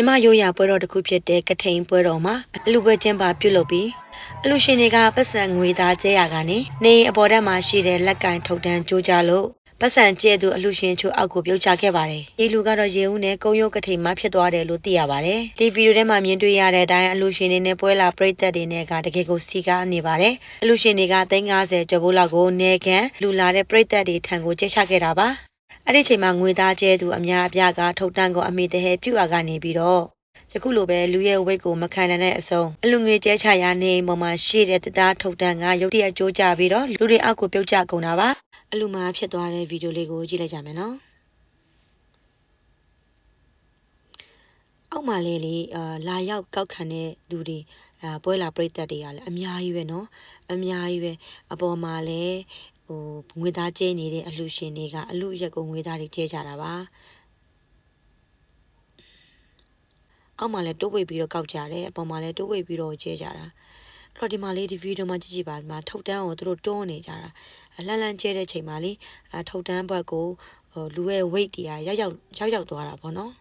မြမရိုးရာပွဲတော်တစ်ခုဖြစ်တဲ့ကထိန်ပွဲတော်မှာအလူပွဲကျင်းပပြုလုပ်ပြီးအလူရှင်တွေကပတ်စံငွေသားကျဲရကနေနေအပေါ်တက်မှာရှိတဲ့လက်ကင်ထုတ်တန်းကြိုးကြလို့ပတ်စံကျဲသူအလူရှင်ချို့အောက်ကိုပြုတ်ချခဲ့ပါတယ်။ဒီလူကတော့ရေဦးနဲ့ကုန်းရုပ်ကထိန်မှာဖြစ်သွားတယ်လို့သိရပါတယ်။ဒီဗီဒီယိုထဲမှာမြင်တွေ့ရတဲ့အတိုင်းအလူရှင်တွေနဲ့ပွဲလာပရိသတ်တွေနဲ့ကတကယ်ကိုစီကားနေပါတယ်။အလူရှင်တွေက350ကျော်ဖို့လောက်ကိုနေကန်လူလာတဲ့ပရိသတ်တွေထံကိုကျဲချခဲ့တာပါ။ အဲ့ဒီချိန်မှာငွေသားကျဲသူအများအပြားကထုတ်တန်းကိုအမိတဟဲပြုတ်ရကနေပြီးတော့ယခုလိုပဲလူရဲ့ဝိတ်ကိုမခံနိုင်တဲ့အဆုံးအလူငွေကျဲချရာနေအိမ်ပေါ်မှာရှိတဲ့တသားထုတ်တန်းကရုတ်တရက်ကြိုးကြပြီးတော့လူတွေအောက်ကိုပြုတ်ကျကုန်တာပါအလူမှာဖြစ်သွားတဲ့ဗီဒီယိုလေးကိုကြည့်လိုက်ကြမယ်နော် အောက်မှာလေလေအာလာရောက်ကောက်ခံတဲ့လူတွေအာပွဲလာပြိသက်တွေကလည်းအများကြီးပဲနော်အများကြီးပဲအပေါ်မှာလည်းဟိုငွေသားကျဲနေတဲ့အလူရှင်တွေကအလူရက်ကိုငွေသားတွေကျဲကြတာပါအောက်မှာလည်းတိုးဝိတ်ပြီးတော့ကောက်ကြတယ်အပေါ်မှာလည်းတိုးဝိတ်ပြီးတော့ကျဲကြတာအဲ့တော့ဒီမှာလေးဒီဗီဒီယိုမှာကြည့်ကြည့်ပါဒီမှာထုတ်တန်းကိုသူတို့တွန်းနေကြတာအလှမ်းလှမ်းကျဲတဲ့ချိန်မှာလေအထုတ်တန်းဘက်ကိုဟိုလူရဲ့ weight တွေကရောက်ရောက်ရောက်ရောက်သွားတာပေါ့နော်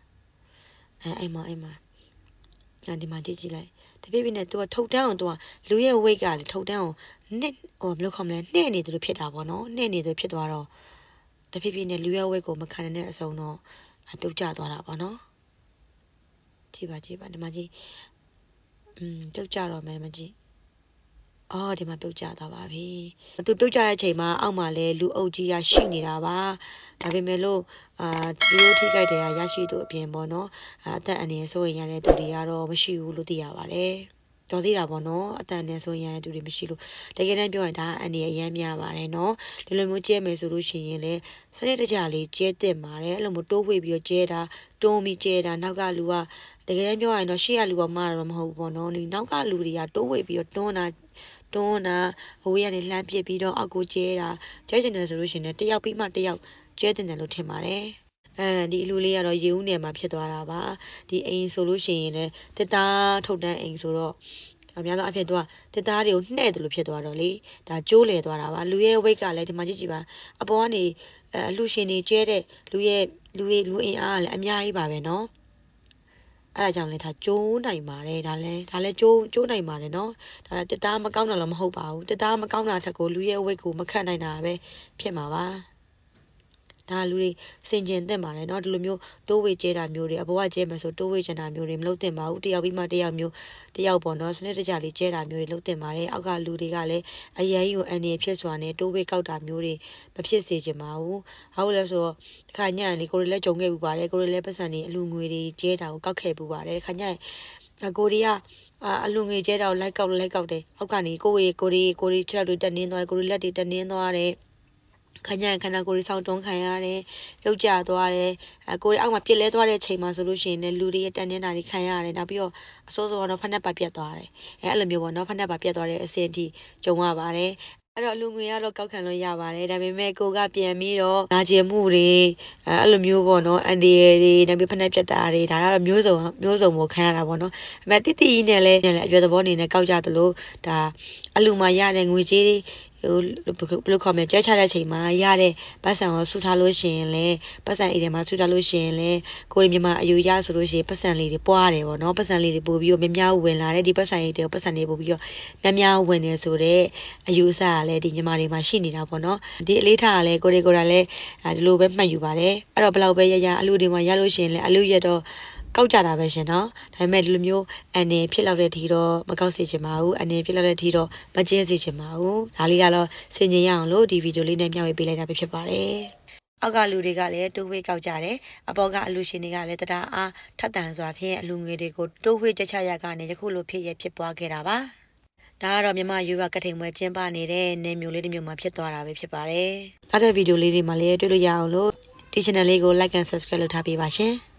အဲအဲ့မှာအဲ့မှာအဲဒီမှာကြည့်ကြည့်လိုက်တပြည့်ပြည့်နဲ့သူကထုတ်တန်းအောင်သူကလူရဲ့ weight ကလေထုတ်တန်းအောင်နှစ်ဟိုဘယ်လိုခေါ်မလဲနှဲ့နေတယ်လို့ဖြစ်တာပေါ့နော်နှဲ့နေတယ်ဖြစ်သွားတော့တပြည့်ပြည့်နဲ့လူရဲ့ weight ကိုမခံနိုင်တဲ့အဆုံးတော့ပြုတ်ကျသွားတာပေါ့နော်ကြည့်ပါကြည့်ပါဒီမှာကြည့်อืมပြုတ်ကျတော့မယ်ဒီမှာကြည့် အော်ဒီမှာပြုတ်ကျသွားပါပြီသူပြုတ်ကျတဲ့အချိန်မှာအောက်မှာလဲလူအုပ်ကြီးရရှိနေတာပါဒါပေမဲ့လို့အာဒီလိုထိခိုက်တယ်ရရှိသူအပြင်ပေါ့နော်အသက်အန္တရာယ်ဆိုရင်ရတဲ့သူတွေကတော့မရှိဘူးလို့သိရပါတယ် တော်သေးတာပေါ့နော်အတန်နဲ့ဆိုရင်တူတွေမရှိလို့တကယ်တမ်းပြောရင်ဒါအန်ဒီအရမ်းများပါတယ်နော်ဒီလိုမျိုးကျဲမယ်ဆိုလို့ရှိရင်လေစနစ်တကျလေးကျဲတက်ပါတယ်အဲ့လိုမျိုးတိုးဝေပြီးတော့ကျဲတာတွန်းပြီးကျဲတာနောက်ကလူကတကယ်တမ်းပြောရင်တော့ရှေ့ကလူကမှားတော့မဟုတ်ဘူးပေါ့နော်ဒီနောက်ကလူတွေကတိုးဝေပြီးတော့တွန်းတာတွန်းတာဟိုကနေလှမ်းပစ်ပြီးတော့အောက်ကိုကျဲတာကျဲကျင်တယ်ဆိုလို့ရှိရင်တယောက်ပြီးမှတယောက်ကျဲတင်တယ်လို့ထင်ပါတယ် အဲဒီအလူလေးကတော့ရေဦးနယ်မှာဖြစ်သွားတာပါဒီအိမ်ဆိုလို့ရှိရင်လည်းတစ်သားထုတ်တန်းအိမ်ဆိုတော့အများဆုံးအဖြစ်တော့တစ်သားတွေကိုနှဲ့တယ်လို့ဖြစ်သွားတော့လေဒါကျိုးလေသွားတာပါလူရဲ့ weight ကလည်းဒီမှာကြည့်ကြည့်ပါအပေါ်ကနေအလူရှင်တွေကျဲတဲ့လူရဲ့လူရဲ့လူအင်အားကလည်းအများကြီးပါပဲเนาะအဲ့ဒါကြောင့်လည်းဒါကျိုးနိုင်ပါတယ်ဒါလည်းဒါလည်းကျိုးကျိုးနိုင်ပါတယ်เนาะဒါတသားမကောင်းတာလည်းမဟုတ်ပါဘူးတသားမကောင်းတာထက်ကိုလူရဲ့ဝိတ်ကိုမခတ်နိုင်တာပဲဖြစ်မှာပါ ဒါလူတွေစင်ကျင်သင့်ပါတယ်နော်ဒီလိုမျိုးတိုးဝေကျဲတာမျိုးတွေအဘဝကျဲမယ်ဆိုတိုးဝေကျတာမျိုးတွေမလုပ်သင့်ပါဘူးတယောက်ပြီးမှတယောက်မျိုးတယောက်ပေါ့နော်စနစ်တကျလေးကျဲတာမျိုးတွေလုပ်သင့်ပါတယ်အောက်ကလူတွေကလည်းအရင်ကြီးကိုအန်ဒီဖြစ်စွာနဲ့တိုးဝေကောက်တာမျိုးတွေမဖြစ်စေချင်ပါဘူးဘာလို့လဲဆိုတော့ဒီခါညံလေးကိုယ်တွေလည်းကြုံခဲ့ဘူးပါတယ်ကိုယ်တွေလည်းပတ်စံနေအလူငွေတွေကျဲတာကိုကောက်ခဲ့ဘူးပါတယ်ဒီခါညံကိုရီးယားအလူငွေကျဲတာကိုလိုက်ကောက်လိုက်ကောက်တယ်အောက်ကနေကိုရီကိုရီကိုရီချက်တွေတက်နင်းသွားကိုရီလက်တွေတက်နင်းသွားတယ် ခဏခဏကိုရီဆောင်တွန်းခံရတယ်ပြုတ်ကျသွားတယ်အကိုရီအောက်မှာပြစ်လဲသွားတဲ့ချိန်မှာဆိုလို့ရှိရင်လည်းလူတွေရဲ့တန်နေတာတွေခံရတယ်နောက်ပြီးတော့အစိုးစောတော့ဖက်နှက်ပါပြတ်သွားတယ်အဲအဲ့လိုမျိုးပေါ့နော်ဖက်နှက်ပါပြတ်သွားတဲ့အဆင့်အထိကြုံရပါတယ်အဲ့တော့လူငွေကတော့ကောက်ခံလို့ရပါတယ်ဒါပေမဲ့ကိုကပြန်ပြီးတော့နာကျင်မှုတွေအဲ့လိုမျိုးပေါ့နော်အန်ဒီရယ်တွေနောက်ပြီးဖက်နှက်ပြတ်တာတွေဒါကတော့မျိုးစုံမျိုးစုံကိုခံရတာပေါ့နော်အမေတိတိနဲ့လည်းလည်းအရွယ်သဘောအနေနဲ့ကောက်ကြသလိုဒါအလူမှာရတဲ့ငွေကြေးတွေ ဟိုဘယ်လိုခေါ်မလဲကြက်ချတဲ့ချိန်မှာရတဲ့ပတ်စံကိုဆူထားလို့ရှိရင်လည်းပတ်စံအိမ်ထဲမှာဆူထားလို့ရှိရင်လည်းကိုရီမြန်မာအယူရဆိုလို့ရှိရင်ပတ်စံလေးတွေပွားတယ်ပေါ့နော်ပတ်စံလေးတွေပို့ပြီးတော့များများဝင်လာတယ်ဒီပတ်စံအိမ်တွေကိုပတ်စံတွေပို့ပြီးတော့များများဝင်နေဆိုတော့အယူအဆကလည်းဒီမြန်မာတွေမှာရှိနေတာပေါ့နော်ဒီအလေးထားကလည်းကိုရီကိုရာလည်းဒီလိုပဲမှတ်ယူပါတယ်အဲ့တော့ဘယ်လောက်ပဲရရအလူတွေမှာရလို့ရှိရင်လည်းအလူရတော့ ကောက်ကြတာပဲရှင်နော်ဒါပေမဲ့ဒီလိုမျိုးအနေဖြစ်လောက်တဲ့ထီတော့မကောက်စေချင်ပါဘူးအနေဖြစ်လောက်တဲ့ထီတော့မကျဲစေချင်ပါဘူးဒါလေးကတော့ဆင်ញင်ရအောင်လို့ဒီဗီဒီယိုလေးနဲ့မျှဝေပေးလိုက်တာပဲဖြစ်ပါတယ်အောက်ကလူတွေကလည်းတိုးဝေးကောက်ကြတယ်အပေါ်ကအလူရှင်တွေကလည်းတရားအားထပ်တန်စွာဖြင့်အလူငွေတွေကိုတိုးဝေးကြချရကနေယခုလိုဖြစ်ရဖြစ်ပွားခဲ့တာပါဒါကတော့မြမယူဝကထိန်ပွဲကျင်းပနေတဲ့နေမျိုးလေးတစ်မျိုးမှာဖြစ်သွားတာပဲဖြစ်ပါတယ်။နောက်တဲ့ဗီဒီယိုလေးတွေမှာလည်းတွေ့လို့ရအောင်လို့ဒီ channel လေးကို like and subscribe လုပ်ထားပေးပါရှင်။